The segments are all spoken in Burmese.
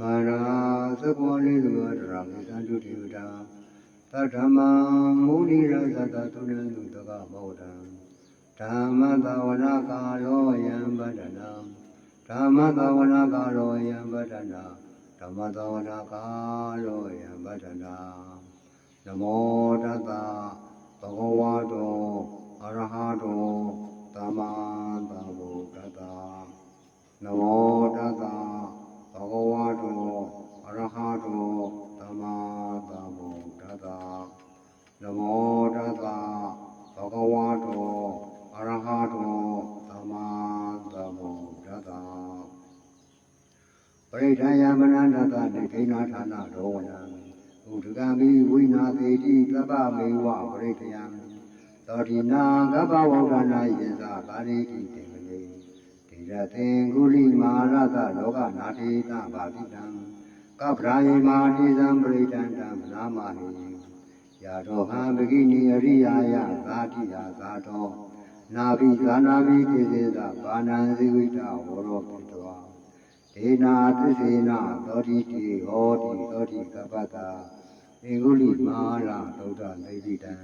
မာရာသကောလေးလူရရာမေသန္တုတိယတာသတ္တမမုနိရသတ္တသုနန္တုတကမောဒံဓမ္မတဝနာကာရောယံဗဒနာဓမ္မတဝနာကာရောယံဗဒနာဓမ္မတဝနာကာရောယံဗဒနာနမောတတ္တဘဂဝါတောအရဟတောသမ္မာသမ္ဗုဒ္ဓတ္တနမောတတ္ခိနာဌာနရောဝနံဥဒကံဘိဝိနာသေတိသဗ္ဗမေဝပရိဒယံသောတိနာကပ္ပဝௌဒနာယေသကာရိတိတေမနေတိရသင်္ကုလိမာရသလောကနာတိတဘာတိတံကပ္ပရာယိမာတိသံပရိဒန္တံမနာမဟိယာတောဟံပကိနိအရိယာယသာတိယာသာတောနာဘိသာနာဘိတိစေသဘာနံဇိဝိတဝရောပိတော ဒေနာသစ္စေနသောတိတိဟောတိသောတိကပ္ပတာအင်္ဂုလိမာရသုဒ္ဓသိတိတံ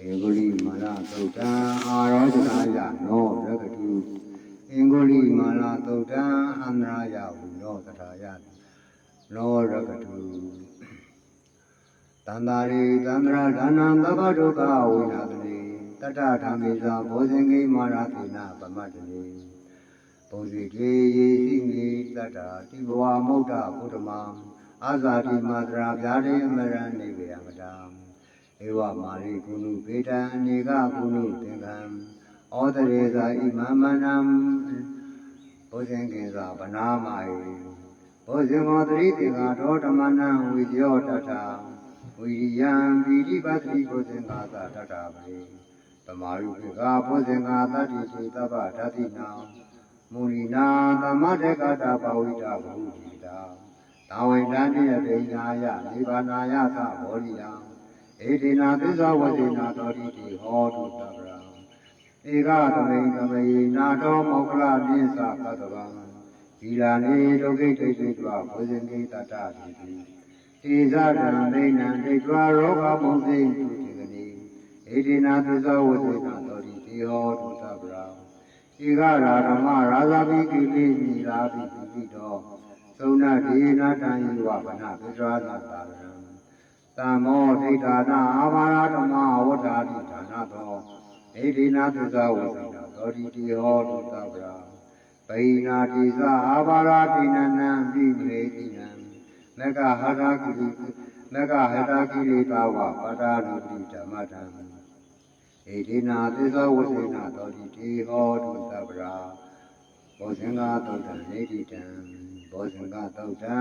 အင်္ဂုလိမာရသုဒ္ဓအာရောဇနာယနောရဂတုအင်္ဂုလိမာလာသုတ်တံအန္တရာယဝုနောသထာယနောရကတုတန္တာရိသန္တရာဒါနံသဗ္ဗဒုက္ခဝိနာသနေတတ္တဓမ္မေသာဘောဇင်ကိမာရသေနပမတ္တနေပုံစီကေယေစီမိ တတ္တာတိဘဝမုဒ္ဒဘုဒ္ဓမံအာဇာတိမာတရာဗျာတိအမရဏိဝေယမတံဧဝမာရိကုဏုဗေဒံအနေကကုဏုသင်္ကံဩတရေသာဣမမနံဘုဇင်ကိသာဗနာမာယဘုဇင်မောတရိတေဃာဒေါဓမ္မနံဝိဇယောတထဝိရိယံပိဋိပတ္တိဘုဇင်္ဂာသတတပရိသမာယုခေကဘုဇင်္ဂာတတ္တိစေတဗ္ဗဓာတိနာ မုရိနာသမတေကတာပဝိတာဘုဒိတာတာဝိတန္တိယဒိညာယနိဗ္ဗာနာယသဘောရိယံဧတိနာသစ္စာဝတိနာတောတိတိဟောတုတဗ္ဗရာဧကသမိန်သမိန်နာတော်မောကလပြင်းစာသတ္တဗံဒီလာနေဒုက္ခိတိတိတွာဘုဇင်ကိတတ္တတိတိတေဇဒံဒိဏံဒိတွာရောဂမုံသိတုတိကနိဣတိနာသစ္စာဝသေနာတော်တိတေဟောတုသဗ္ဗရာ ဧကရာဓမ္မရာဇာပိကိလေမိရာပိပိတိတော်သုံးနာဒေနာတံယဝဗနာပိစ္ဆာသတာရံသံမောဒိဋ္ဌာနာအာဘာရဓမ္မဝတ္တာတိဌာနတော်ဣဒိနာသစ္စာဝိသနာသောတိတိဟောတုသဗ္ဗရာဗိနာတိသအာဘာရာတိနနံပိမေတိနံနဂဟရာကိရိနဂဟရာကိရိတာဝပါဒာနုတိဓမ္မတံ ဣဒိနာသစ္စာဝိသနာသောတိတိဟောတုသဗ္ဗရာဘောဇင်္ဂသုတ်တံနေတိတံဘောဇင်္ဂသုတ်တံ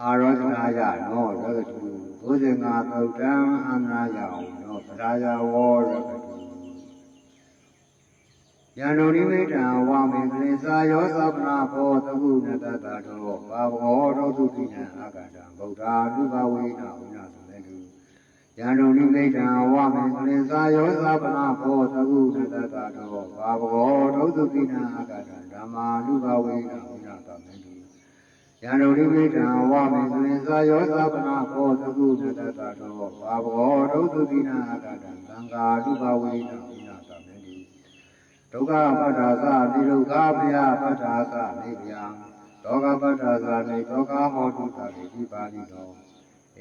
အာရောဇနာယနောရဂတုဘောဇင်္ဂသုတ်တံအန္တရာယနောပရာယဝောရဂတုယန္တုနိမိတံဝါမေကလေသာယောသဗ္ဗနာဘောသကုနတတတောဘာဘောရောတုခိနံအာဂတံဗုဒ္ဓလူဘဝေနဝိနာသမေတု ယန္တုနိမိတံဝါမေကလေသာယောသဗ္ဗနာဘောသကုနတတတောဘာဘောရောတုခိနံအာဂတံဓမ္မာလူဘဝေနဝိနာသမေတုယန္တုရိပိတံဝမေသင်္သာယောသဗ္ဗနာဘောသကုသတ္တတောဘာဘောဒုသုတိနာအတတံသံဃာတုဘဝေနဝိနာသမေတိဒုက္ခပတ္ထာသတိဒုက္ခပယပတ္ထာသနေဗျံဒေါကပတ္ထာသနေဒေါကဟောတုသတိဒီပါဠိတော်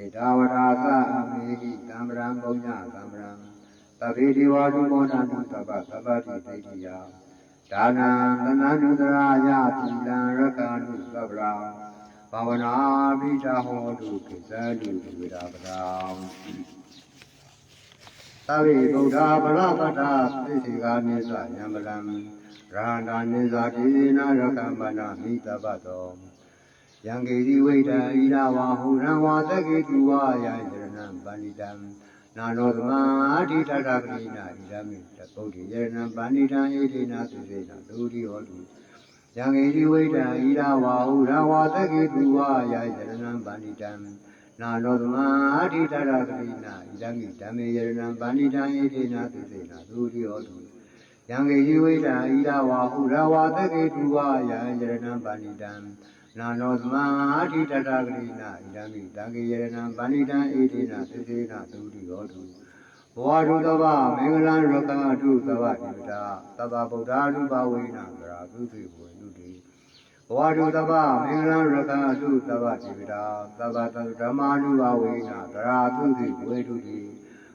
ဧတာဝရာသအမေဟိတံပရံပုံညတံပရံသဗ္ဗေဒီဝါတုမောတံတုသဗ္ဗသဗ္ဗတိဒိဋ္ဌိယဒါနံသနန္တုတရာယတိလံရကနုသဗ္ဗရာဘာဝနာပိတာဟောတုကိသတုဝိရာပဒံသဗ္ဗေဗုဒ္ဓဗရပတ္ထသိတိကာနိသယံပလံရဟန္တာနိသတိနာရကမ္မနာမိတပတော ယံကေတိဝိတံဣဒဝါဟုရံဝါသကေတုဝါယံယရဏံပဏိတံနာနောသမအဋ္ဌိတတကရိနာဣဒမိတပုဒ္ဓိယရဏံပဏိတံဣတိနာသုစေနာဒုတိဟောတုယံဣတိဝိတံဣရဝါဟုရဝါသကေတုဝါယာယရဏံပဏိတံနာနောသမအဋ္ဌိတရဂရိနာဣဒံမိဓမ္မေယရဏံပဏိတံဣတိနာသုစေနာသုရိဟောတုယံဣတိဝိတံဣရဝါဟုရဝါသကေတုဝါယာယရဏံပဏိတံ နာနောသမအာတိတတဂရိနာဣဒံမိတံကေယရဏံဗန္တိတံဧတိနာသေသေနာသုတိဟောတုဘဝတုတဗမင်္ဂလံရကတုသဗ္ဗတိပတာသဗ္ဗဗုဒ္ဓ ानु ဘဝေနသရာသုတိဘဝေနုတိဘဝတုတဗမင်္ဂလံရကတုသဗ္ဗတိပတာသဗ္ဗသဓမ္မာနုဘဝေနသရာသုတိဘဝေနုတိ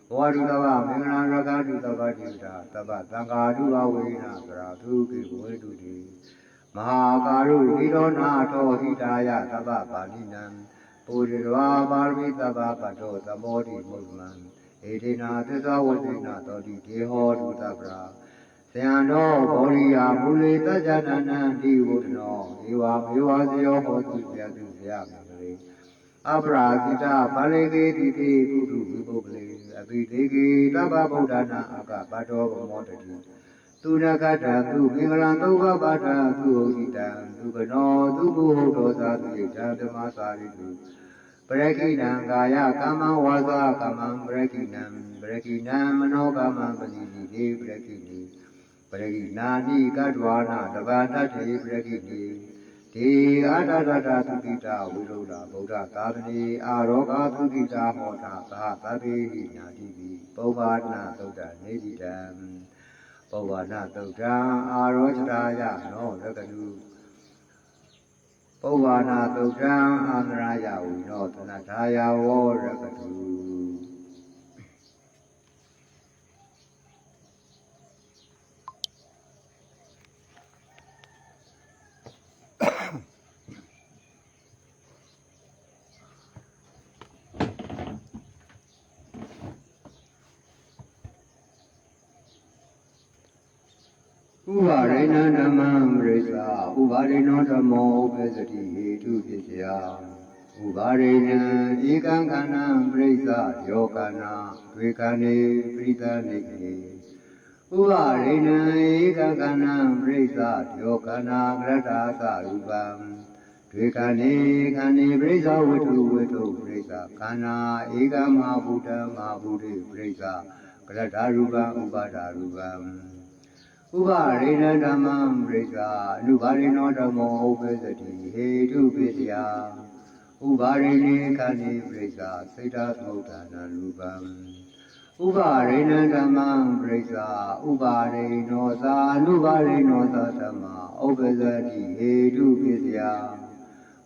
ဘဝတုတဗမင်္ဂလံရကတုသဗ္ဗတိပတာသဗ္ဗသံဃာနုဘဝေနသရာသုတိဘဝေနုတိ မဟာကာရုဣရောနာထောဟိတာယသဗ္ဗပါဠိနံပုရိရဝါပါရမီသဗ္ဗပတ္တောသမောတိမုဒ္ဓမံဧတေနာသစ္စာဝတိနာတောတိဒေဟောတုတပ္ပရာသယံတော်ဘောရိယာမူလေတကြနနံဒီဝုဒ္ဓနောဧဝမေဝဇယောဟောတုပြတုဇယမင်္ဂလေအပရာဇိတပါဠိကေတိတိကုတုဝိပုပ္ပလေအဘိဒေကေတဗ္ဗဗုဒ္ဓနာအကပတ္တောဗမောတတိ သူရကတသူမင်္ဂလံသုဘပါထသူဟိတံသူကနောသူဘုဟုတောသာသူယဓမ္မစာရိတုပရကိဏံကာယကမ္မဝါစာကမ္မံပရကိဏံပရကိဏံမနောကမ္မံပတိတိဟေပရကိတိပရကိနာနိကတ္တဝါနာတဘာတတေပရကိတိဒီအာတတတသုတိတာဝိရုဒ္ဓဗုဒ္ဓသာသနေအာရောဂသုတိတာဟောတာသာသတိဟိညာတိပိပုဗ္ဗာနာသုဒ္ဓနေတိတံ ပဝနာတုတ်တံအာရောချရာယနောရကတုပဝနာတုတ်တံအာန္တရာယဝိနောသနထာယဝောရကတု ဥပါရိဏဓမ္မမရိစ္ဆာဥပါရိဏောဓမ္မောပစ္စတိဟေတုဖြစ်ကြဥပါရိဏဧကံခန္ဓာပရိစ္ဆာယောကနာဒွေကံေပရိသနိကေဥပါရိဏဧကံခန္ဓာပရိစ္ဆာယောကနာကရတာသရူပံဒွေကံေခန္ဒီပရိစ္ဆာဝိတုဝိတုပရိစ္ဆာခန္ဓာဧကမဟာဘုဒ္ဓမဟာဘုဒ္ဓေပရိစ္ဆာကရတာရူပံဥပါဒာရူပံ ဥပရိဏဓမ္မံပရိစ္ဆာအနုပါရိနောဓမ္မောဥပ္ပဇ္ဇတိဟေတုပိစယဥပါရိဏေခန္ဒီပရိစ္ဆာစိတ်ဓာသမုဋ္ဌာနရူပံဥပရိဏဓမ္မံပရိစ္ဆာဥပါရိနောသာအနုပါရိနောသာဓမ္မာဥပ္ပဇ္ဇတိဟေတုပိစယ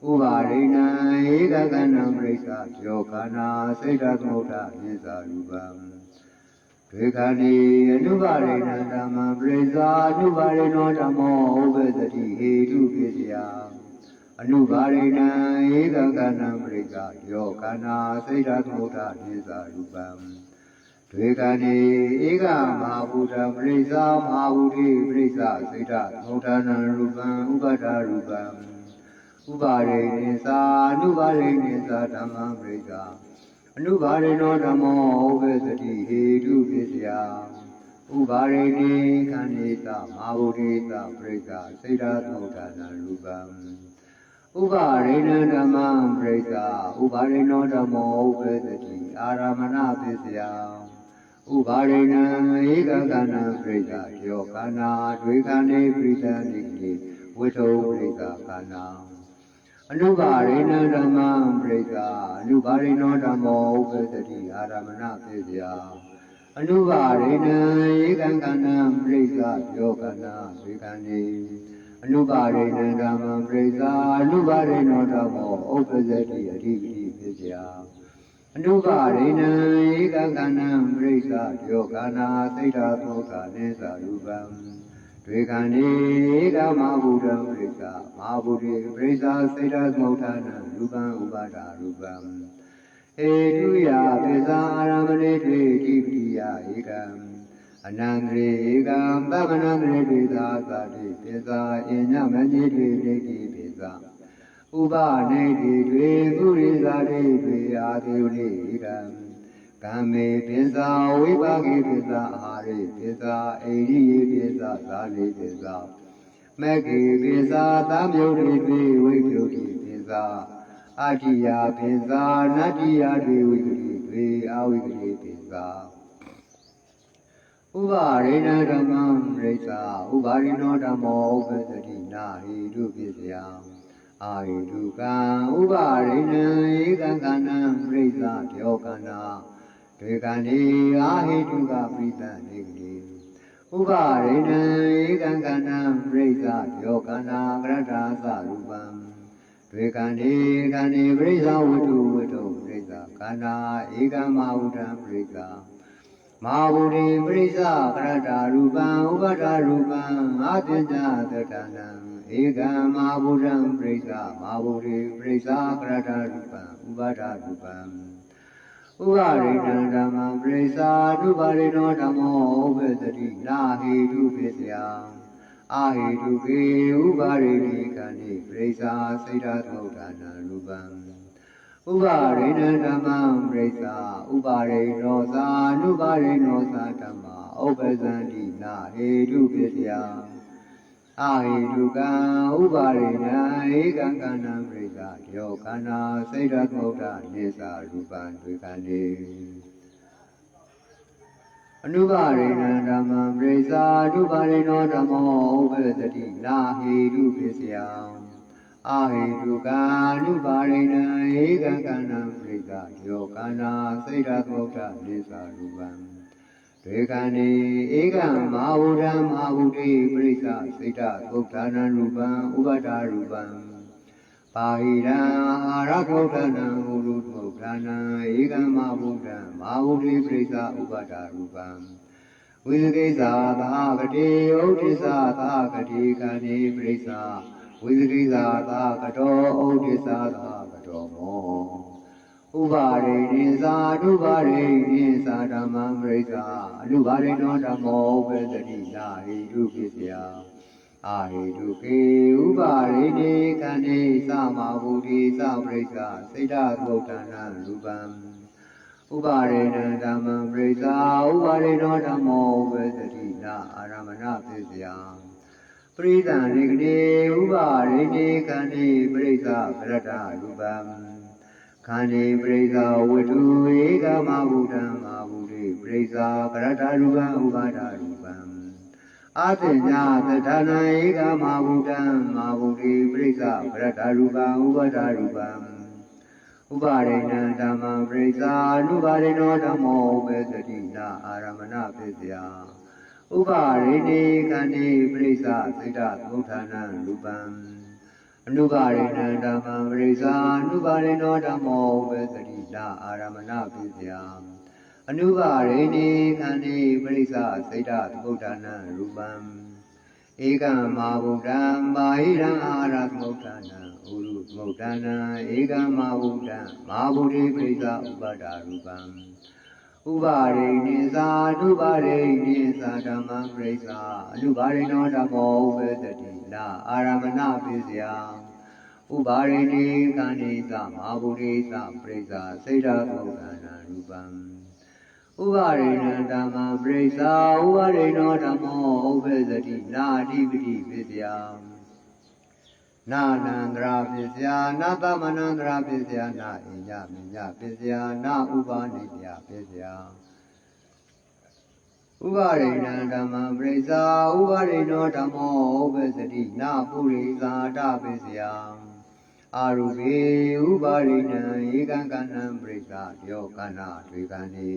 ဥပါရိဏံဧကကန္နံပရိစ္ဆာယောခန္ဓာစိတ်ဓာသမုဋ္ဌာနိစ္စရူပံ ဒွေခာတိအနုပါရိဏဓမ္မံပရိစ္ဆာအနုပါရိနောဓမ္မောဥပ္ပသတိဟေတုပိစယအနုပါရိဏံဧကကဏံပရိစ္ဆာယောကနာစိတ်ဓာသမုဋ္ဌာနိသရူပံဒွေခာတိဧကမဟာဗုဒ္ဓပရိစ္ဆာမဟာဗုဒ္ဓပရိစ္ဆာစိတ်ဓာသမုဋ္ဌာနံရူပံဥပဒ္ဓရူပံဥပါရိနိသာအနုပါရိနိသာဓမ္မံပရိစ္ဆာ အနုဘာရိနောဓမ္မောဥပ္ပသတိဟေတုပိစယဥပါရိနေခန္ဒီတမာဝုဒိတပရိက္ခစေတသုဒ္ဓနာရူပံဥပါရိဏဓမ္မံပရိက္ခဥပါရိနောဓမ္မောဥပ္ပသတိအာရမဏပိစယဥပါရိဏံဧကကန္နံပရိက္ခယောကနာဒွေကန္နေပရိသနိကိဝိထုပရိက္ခကန္နာ အနုပါရိဏဓမ္မံပရိက္ခအနုပါရိနောဓမ္မောဥပ္ပတတိအာရမဏသေစရာအနုပါရိဏံဧကံကန္နံပရိက္ခယောကနာဝေကံနေအနုပါရိဏဓမ္မံပရိက္ခအနုပါရိနောဓမ္မောဥပ္ပဇ္ဇတိအဓိပတိသေစရာအနုပါရိဏံဧကံကန္နံပရိက္ခယောကနာသိတ္တာသောတာနေသာရူပံ ဒွေခန္ဒီကမဘုဒ္ဓပရိစ္ဆာမဟာဗုဒ္ဓပရိစ္ဆာစေတသမုဋ္ဌာနရူပံဥပါဒရူပံဧတုယပိဇာအာရမဏေတွေတိပတိယဧကံအနန္တရေဧကံသဗ္ဗနန္တရေပိဇာသာတိပိဇာအညမညေတွေဒိဋ္ဌိပိဇာဥပနေတိတွေပုရိဇာတိတွေအာသေဝိဧကံ ကံမေပိဇာဝိပါကိပိဇာအာရိပိဇာအိရိယေပိဇာသာလိပိဇာမေကိပိဇာသာမြုတ်တိပိဝိပြုတိပိဇာအာတိယပိဇာနတ္တိယတိဝိကတိပိအာဝိကတိပိဇာဥပါရိဏဓမ္မံရိစ္ဆာဥပါရိနောဓမ္မောဥပ္ပသတိနာဟိတုပိစယအာဟိတုကံဥပါရိဏံဧကံကဏံပရိသဒောကနာ ဒေကံနေအာဟိတုကပရိသနေကလေးဥပါရိဏံဧကံကဏံပရိသဒောကနာကရတာသရူပံဒေကံနေကံနေပရိသဝတ္ထုဝတ္ထုပရိသကာနာဧကံမဟုတံပရိသမဟာဗုဒ္ဓေပရိသကရတာရူပံဥပါဒရူပံအာသင်္ဇသတ္တနံဧကံမဟာဗုဒ္ဓံပရိသမဟာဗုဒ္ဓေပရိသကရတာရူပံဥပါဒရူပံ ဥပါရိဏံဓမ္မံပရိသဒုပါရိနောဓမ္မောဥပသတိနာဟိတုပိစယအာဟိတုကေဥပါရိဏိကံနိပရိသစိတ်ဓာသုဒ္ဓနာရူပံဥပါရိဏံဓမ္မံပရိသဥပါရိနောသာနုပါရိနောသာဓမ္မာဥပဇန္တိနာဟိတုပိစယ အာဟိတုကံဥပါရိဏံဧကံကန္နံပရိသယောခန္ဓာစိတ်ဓာသုဒ္ဓနေသာရူပံတွေ့ကံနေအနုပါရိဏံဓမ္မံပရိသာအနုပါရိနောဓမ္မောဥပသတိနာဟိတုပိစယအာဟိတုကာအနုပါရိဏံဧကံကန္နံပရိသယောခန္ဓာစိတ်ဓာသုဒ္ဓနေသာရူပံ ဒေကံနေဧကံမဟာဝုဒံမဟာဝုတိပရိသစိတ်တသုဒ္ဓနာရူပံဥပဒါရူပံပါဟိရံအာရသုဒ္ဓနာဟူလူသုဒ္ဓနာဧကံမဟာဝုဒံမဟာဝုတိပရိသဥပဒါရူပံဝိသကိသာသာဂတိဥဒိသာသာဂတိကံနေပရိသဝိသကိသာသာကတောဥဒိသာသာကတောမော ဥပါရိနိသာဓုပါရိနိသာဓမ္မံပရိစ္ဆာအနုပါရိနောဓမ္မောဝေသတိနာဟိတုပိစယအာဟိတုကေဥပါရိနိကန္နေသမဗုဒ္ဓိသပရိစ္ဆာစိတ်ဓာသုဒ္ဓနာရူပံဥပါရိဏံဓမ္မံပရိစ္ဆာဥပါရိနောဓမ္မောဝေသတိနာအာရမဏပိစယပရိသံရိကနေဥပါရိနိကန္နေပရိစ္ဆာပရတ္တရူပံ ခန္ဒီပရိသဝတ္ထုဧကမဗုဒ္ဓံမဗုဒ္ဓေပရိသကရတရူပံဥပါဒရူပံအာသင်ညာသဒ္ဒနာဧကမဗုဒ္ဓံမဗုဒ္ဓေပရိသကရတရူပံဥပါဒရူပံဥပါရိဏံဓမ္မံပရိသအနုပါရိနောဓမ္မောဘေသတိနာအာရမဏပိစယဥပါရိဏေခန္ဒီပရိသစိတ္တသုဋ္ဌာနံရူပံ အနုပါရိဏံဓမ္မံပရိစ္ဆာအနုပါရိနောဓမ္မောဝေသတိနာအာရမဏပိစယအနုပါရိဏေခန္ဒီပရိစ္ဆာစိတ်တသုဒ္ဓနာရူပံဧကံမာဗုဒ္ဓံမာဟိရံအာရသမုဒ္ဓနာဥရုသမုဒ္ဓနာဧကံမာဗုဒ္ဓံမာဗုဒ္ဓေပရိစ္ဆာဥပါဒရူပံ ဥပါရိနိသာအနုပါရိနိသာဓမ္မံပရိစ္ဆာအနုပါရိနောဓမ္မောဝေသတိနာအာရမဏပိစယဥပါရိနိကန္တိသမဟာဗုဒ္ဓိသပရိစ္ဆာစိတ်ဓာသုခန္ဓာရူပံဥပါရိဏံဓမ္မံပရိစ္ဆာဥပါရိနောဓမ္မောဥပ္ပဇတိနာအဓိပတိပိစယ နာနန္တရာပိစယနာသမနန္တရာပိစယနာအိညမိညပိစယနာဥပါနိတယပိစယဥပါရိဏံဓမ္မံပရိစ္ဆာဥပါရိနောဓမ္မောဥပ္ပစတိနာပုရိသတာပိစယအာရုပေဥပါရိဏံဧကံကန္နံပရိစ္ဆာယောကနာဒေကံနေ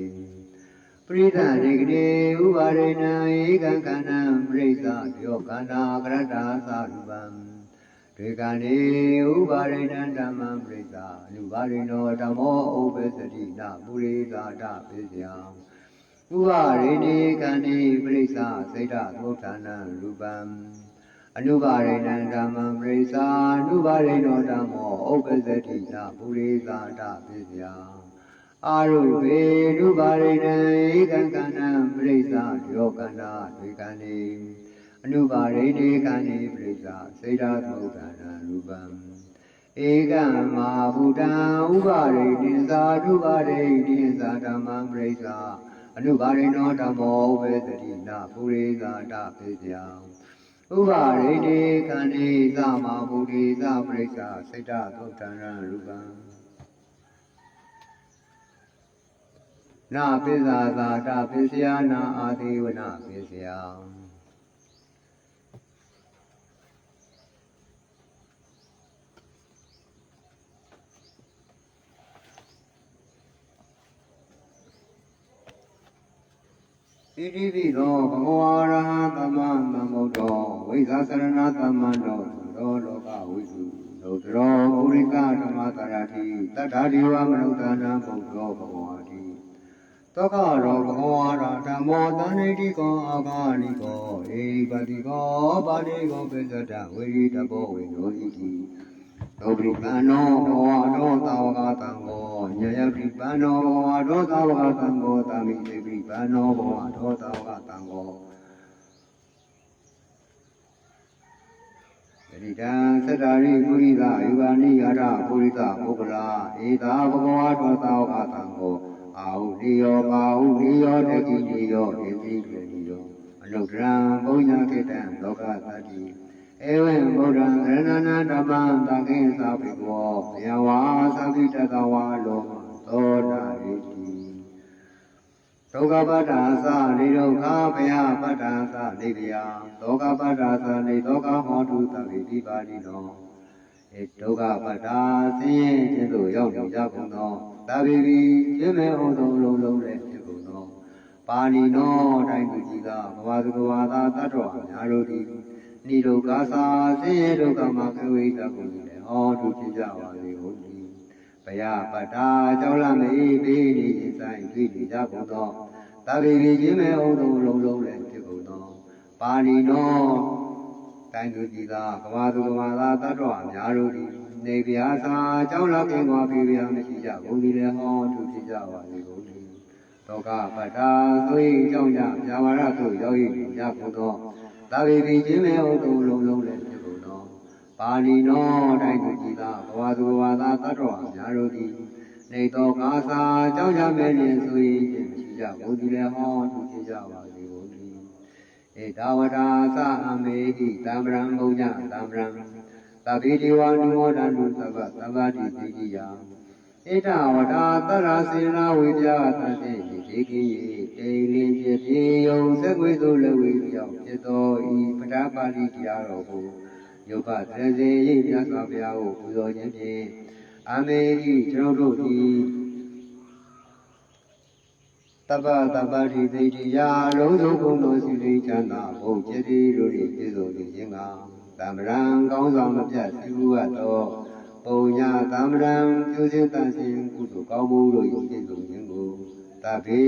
ပရိသရေကနေဥပါရိဏံဧကံကန္နံပရိစ္ဆာယောကနာကရတ္တာသရူပံ ဒေကံနေဥပါရိဏံဓမ္မံပရိစ္ဆာအနုပါရိနောဓမ္မောဥပ္ပစတိနာပုရိသတာပိစယဥပါရိဏေကန္တိပရိစ္ဆာစိတ်တသုဋ္ဌာနံရူပံအနုပါရိဏံဓမ္မံပရိစ္ဆာအနုပါရိနောဓမ္မောဥပ္ပဇ္ဇတိနာပုရိသတာပိစယအာရုပေအနုပါရိဏံဧကံကန္နံပရိစ္ဆာယောကန္နာဒွေကန္တိ အနုပါရိဏေကန္တိပရိစ္ဆာစိတ်တသုဋ္ဌာနံရူပံဧကံမာဘုဒ္ဓံဥပါရိတိသာဓုပါရိတိသာဓမ္မံပရိစ္ဆာအနုပါရိနောဓမ္မောဝေသတိနာပုရိသတာပိစယဥပါရိတိခန္ဒီသမဗုဒ္ဓိသပရိစ္ဆာစိတ်တသုဋ္ဌံရူပံနာပိဇာသာတပိစယနာအာတိဝနာပိစယ တိတိပိသောဘဂဝါရဟံသမ္မာသမ္ဗုဒ္ဓောဝိဇာစရဏသမ္မန္တောသောလောကဝိစုလောကရောပုရိကဓမ္မတရတိတတ္ထာဒီဝမနုဿာနံဘုဒ္ဓောဘဂဝါတိသောကရောဘဂဝါရဓမ္မောတဏိတိကောအာဂာနိကောဧပတိကောပါဏိကောပိစ္ဆတဝိရိတဘောဝေနောဣတိသောပိပန္နောဘဝတောသာဝကတံကောညယပိပန္နောဘဝတောသာဝကတံကောသမိတိပိ ပန္နောဘဝတောသာဝကတံကောတတိတံသတ္တာရိပုရိသယူပါနိယရပုရိသပုဂ္ဂလာဧသာဘဂဝါတောသာဝကတံကောအာဟုတိယောပါဟုတိယောတကိတိယောဧတိခေတိယောအနုတ္တရံဘုညခေတံလောကသတ္တိဧဝံဗုဒ္ဓံရဏနာဓမ္မံတခေသာဘိကောဘယဝါသဗ္ဗိတတဝါလောသောတာရိတိ ဒုက္ခပတ္တာသနေဒုက္ခဘယပတ္တာသနေဗျာဒုက္ခပတ္တာသနေဒုက္ခဟောတုသဗ္ဗိတိပါတိနောဧဒုက္ခပတ္တာဆင်းရဲခြင်းသို့ရောက်နေကြကုန်သောသဗ္ဗိတိခြင်းမဲ့ဟောသောလုံးလုံးလည်းဖြစ်ကုန်သောပါဏိနောတိုင်းသူကြီးကဘဝသူဘဝသာတတ်တော်အများတို့သည်နိဒုက္ခသာဆင်းရဲဒုက္ခမှာကဝိတကုလေဟောတုဖြစ်ကြပါလေဟုတ်သည်ဘ ယပတ္တာကြောင့်လမေပေးနေခြင်းဆိုင်တွေ့နေကြကုန်သောသဗ္ဗိတိခြင်းမဲ့ဟောသောလုံးလုံးလည်းဖြစ်ကုန်သောပါဏိနောတိုင်းသူကြီးကဘဝသူဘဝသာတတ်တော်အများတို့သည်နေပြာသာအကြောင်းလောက်ခင်ကွာပြေပြာမရှိကြဘူးဒီလေဟောသူဖြစ်ကြပါလေကုန်သည်တောကပတ္တာသွေးကြောင့်ကြပြာဝရသို့ရောက်ရည်ကြကုန်သောသာဝေပိခြင်းမဲ့ဟုတ်သူလုံးလုံးလည်းဖြစ်ကုန်သော ပါဠိနောတိုင်းသူကြီးသာဘဝသူဘဝသာတတ်တော်အများတို့သည်နေတော်ကာသာအကြောင်းကြမဲ့လျင်ဆိုရင်မရှိကြဘူးဒီလေဟောသူဖြစ်ကြပါလေကုန်သည်ဧတဝတာသအမေဟိတံ္ဗရံဘုညတံ္ဗရံသဗ္ဗေဒီဝနုမောဒန္တုသဗ္ဗသဗ္ဗတိတိတိယဧတဝတာတရစေနာဝိပြာသတိဒီကိယေတိလင်းဖြစ်ပြေယုံသက်ွေသို့လည်းဝေပြောင်းဖြစ်သောဤပဋ္ဌာပါဠိတရားတော်ကို ယုတ်ကသရစေရိမြတ်စွာဘုရားကိုပူဇော်ခြင်းဖြင့်အမေရိကျွန်တော်တို့သည်တပ္ပတပ္ပတိသိတိယာလုံးစုံကုန်သောစီလိချမ်းသာဘုံကျတိတို့၏ပြည့်စုံခြင်းကသံဗရံကောင်းဆောင်မပြတ်ပြုအပ်သောပုံညာသံဗရံပြုစဉ်တန်ရှင်ကုသိုလ်ကောင်းမှုတို့၏ပြည့်စုံခြင်းကိုတပိ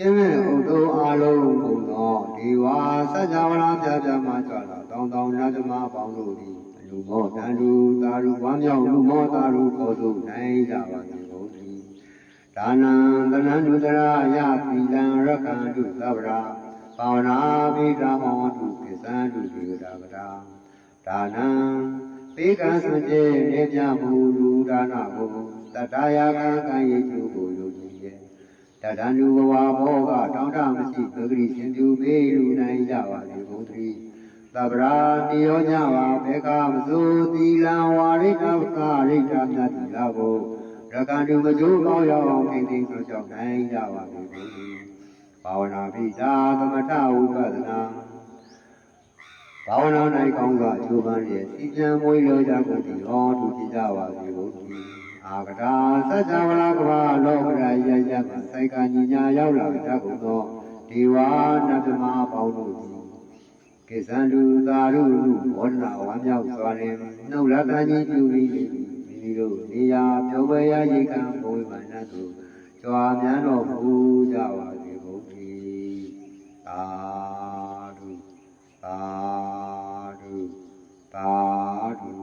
ကျင်းမဲ့ဥဒုအာလုံးကုန်သောဒီဝါစัจ java လာပြပြမှကြွလာတောင်းတောင်းညဇမပေါင်းတို့သည်အလူမောတန်တူတာရုဝမ်းမြောက်လူမောတာရုခေါ်ဆိုနိုင်ကြပါသည်ဘုရားဒါနံတဏ္ဍုတရာယပိလံရကံတုသဗ္ဗရာပါဝနာပိဓမ္မောတုကိသံတုဒီဝဒဗတာဒါနံပေကံစွကျေနေပြမှုလူဒါနဘုတတရာကံကံယေကျုကိုယုတ်ကြည်ရဲ့ တတန္တုဘဝဘောကတောင်းတမရှိပဂရိရှင်သူမေလူနိုင်ကြပါလေဘုသီသဗ္ဗရာတိယောညပါဘေကမစိုးသီလံဝါရိတဝကရိတမြတ်တိလာဘုရကံတုမကျိုးကောင်းရောက်အောင်ထိန်ထိန်ဆိုကြောက်နိုင်ကြပါလေဘုသီဘာဝနာပိတာသမထဝိပဿနာဘာဝနာ၌ကောင်းစွာအကျိုးပန်းရဲ့စီကံမွေးလိုကြကုန်သည်ဟောသူဖြစ်ကြပါစေဘုရား အာကတာသัจ java လာကဘာလောကရာယယကစိုက်ကညီညာရောက်လာတတ်ကုန်သောဒေဝနတ်သမားပေါင်းတို့သည်ကိသံလူသာရုလူဝန္နာဝမ်းမြောက်စွာနဲ့နှုတ်လက်ခံကြီးပြုပြီးမိမိတို့နေရာဖြောဝေယရေကံဘဝိမာနသို့ကြွားမြန်းတော်မူကြပါစေကုန်သီသာဓုသာဓုသာဓု